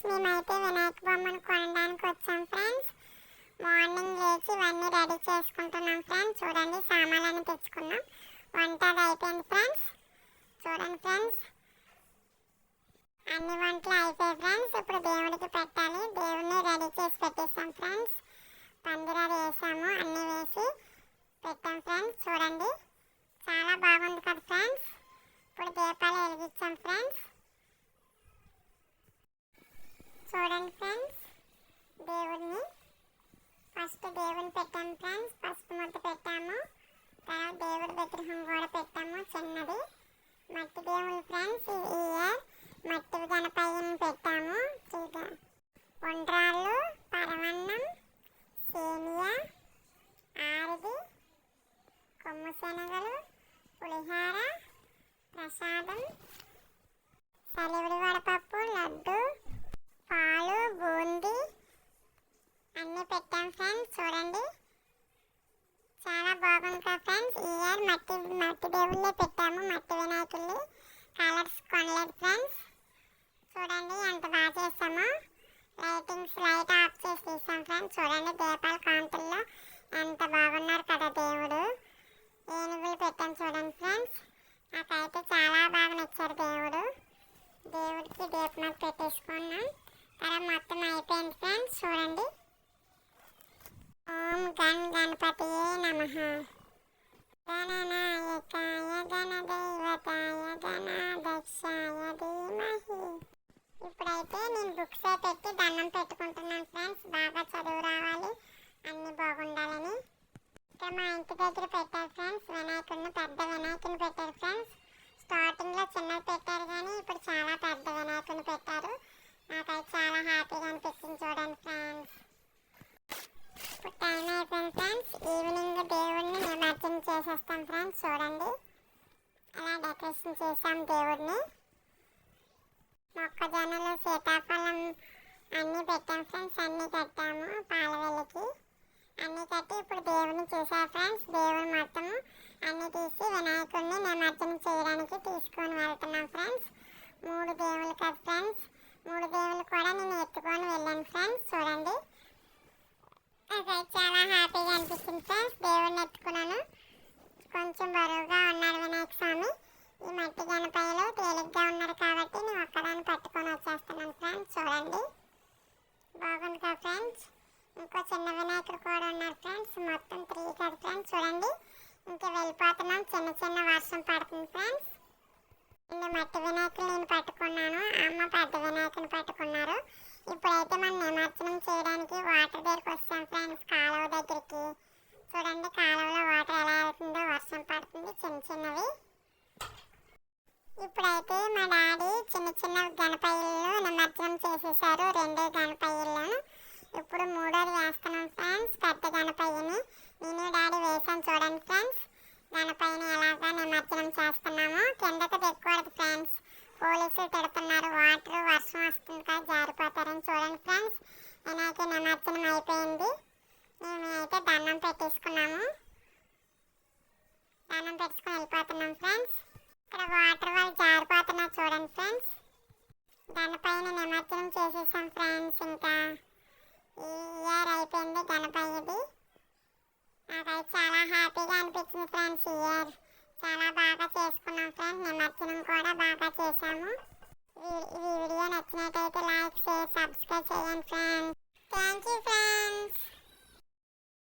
Friends మేమైతే వినాయక బొమ్మను కొనడానికి వచ్చాం ఫ్రెండ్స్. మార్నింగ్ లేచి ఇవన్నీ రెడీ చేసుకుంటున్నాం ఫ్రెండ్స్. చూడండి సామాన్లను తెచ్చుకున్నాం. వంట అది అయిపోయింది ఫ్రెండ్స్. చూడండి ఫ్రెండ్స్. అన్ని వంటలు అయిపోయాయి ఫ్రెండ్స్. ఇప్పుడు దేవుడికి పెట్టాలి. దేవుడిని రెడీ చేసి పెట్టేసాం ఫ్రెండ్స్. పందిరాలు వేసాము అన్నీ వేసి పెట్టాం ఫ్రెండ్స్. చూడండి చాలా బాగుంది కదా ఫ్రెండ్స్ ఇప్పుడు దీపాలు వెలిగించాం ఫ్రెండ్స్ చూడండి ఫ్రెండ్స్. దేవుడిని ఫస్ట్ దేవుని పెట్టాము ఫ్రెండ్స్. ఫస్ట్ ముద్ద పెట్టాము. తర్వాత దేవుడి విగ్రహం కూడా పెట్టాము. చిన్నది. మట్టి దేవుడు ఫ్రెండ్స్. ఈ ఇయర్ మట్టి గణపయ్యని పెట్టాము. ఇక ఉండ్రాళ్ళు పరవన్నం సేమియా ఆరిది కొమ్ము శనగలు పులిహార ప్రసాదం సలివిడి వడపప్పు లడ్డు పాలు బూందీ అన్నీ పెట్టాం ఫ్రెండ్స్ చూడండి చాలా బాగుంది కదా ఫ్రెండ్స్ ఈ ఇయర్ మట్టి మట్టి పెట్టాము మట్టి వినాయకుల్ని కలర్స్ కొనలేదు ఫ్రెండ్స్ చూడండి ఎంత బాగా చేసామో. లైటింగ్స్ లైట్ ఆఫ్ చేసి తీసాం ఫ్రెండ్స్ చూడండి దీపాల కాంతుల్లో ఎంత బాగున్నారు కదా దేవుడు. ఏనుగులు పెట్టాం చూడండి ఫ్రెండ్స్ నాకైతే చాలా బాగా నచ్చారు దేవుడు. దేవుడికి దీపం పెట్టేసుకున్నాం. తర్వాత మొత్తం అయిపోయింది ఫ్రెండ్స్ చూడండి. ఓం గణ్ గణపతియే నమ. మా ఇంటి దగ్గర పెట్టారు ఫ్రెండ్స్. వినాయకుడిని పెద్ద వినాయకుని పెట్టారు ఫ్రెండ్స్. స్టార్టింగ్లో చిన్నది పెట్టారు కానీ ఇప్పుడు చాలా పెద్ద వినాయకుని పెట్టారు. నాకైతే చాలా హ్యాపీగా అనిపిస్తుంది చూడండి ఫ్రెండ్స్. ఇప్పుడు టైం అయిపోయింది ఫ్రెండ్స్. ఈవినింగ్ దేవుడిని నిమజ్జనం చేసేస్తాం ఫ్రెండ్స్. చూడండి. అలా డెకరేషన్ చేసాం దేవుడిని. మొక్కజొన్నలు సీతాఫలం అన్నీ పెట్టాం ఫ్రెండ్స్. అన్నీ కట్టాము పాలవెల్లికి. అన్నీ కట్టి ఇప్పుడు దేవుని చూసా ఫ్రెండ్స్ దేవుడు మొత్తం అన్నీ తీసి వినాయకుడిని నిమజ్జనం చేయడానికి తీసుకొని వెళ్తున్నాం ఫ్రెండ్స్ మూడు దేవుళ్ళు కదా ఫ్రెండ్స్ మూడు దేవుళ్ళు కూడా నేను ఎత్తుకొని వెళ్ళాను ఫ్రెండ్స్ చూడండి నాకైతే చాలా హ్యాపీగా అనిపించింది ఫ్రెండ్స్ దేవుడిని ఎత్తుకున్నాను కొంచెం బరువుగా ఉన్నాడు వినాయక స్వామి ఈ మట్టి గణపయ్యలో తేలిగ్గా ఉన్నారు కాబట్టి నేను ఒక్కదాన్ని పట్టుకొని వచ్చేస్తున్నాను ఫ్రెండ్స్ చూడండి బాగుంది కదా ఫ్రెండ్స్ ఇంకో చిన్న వినాయకుడు కూడా ఉన్నారు ఫ్రెండ్స్ మొత్తం త్రీ కదా ఫ్రెండ్స్ చూడండి. ఇంకా వెళ్ళిపోతున్నాం. చిన్న చిన్న వర్షం పడుతుంది ఫ్రెండ్స్ ఇంకా మట్టి వినాయకులు నేను పట్టుకున్నాను. అమ్మ పెద్ద వినాయకుని పట్టుకున్నారు. ఇప్పుడైతే మనం నిమజ్జనం చేయడానికి వాటర్ దగ్గరికి వస్తాం ఫ్రెండ్స్ కాలువ దగ్గరికి. చూడండి కాలువలో వాటర్ ఎలా వెళ్తుందో వర్షం పడుతుంది చిన్న చిన్నవి. ఇప్పుడైతే మా డాడీ చిన్న చిన్న గణపయ్యలు నిమజ్జనం చేసేసారు. రెండే గణపయ్యలను ఇప్పుడు మూడోది వేస్తున్నాం ఫ్రెండ్స్. పెద్ద గణపయ్యని. నేను డాడీ వేసాను చూడండి ఫ్రెండ్స్. గణపయ్యని ఎలాగా నిమజ్జనం చేస్తున్నాము. కిందకు దిక్కకూడదు ఫ్రెండ్స్. పోలీసులు తిడుతున్నారు. వాటర్ వర్షం వస్తుంది కదా జారిపోతారని చూడండి ఫ్రెండ్స్. నేనైతే నిమజ్జనం అయిపోయింది మేము అయితే దండం పెట్టేసుకున్నాము దండం పెట్టుకుని వెళ్ళిపోతున్నాం ఫ్రెండ్స్ ఇక్కడ వాటర్ వాళ్ళు జారిపోతున్నారు చూడండి ఫ్రెండ్స్ దానిపైన నిమజ్జనం చేసేసాం ఫ్రెండ్స్ ఇంకా ఈ ఇయర్ అయిపోయింది గణపయ్యది నాకైతే చాలా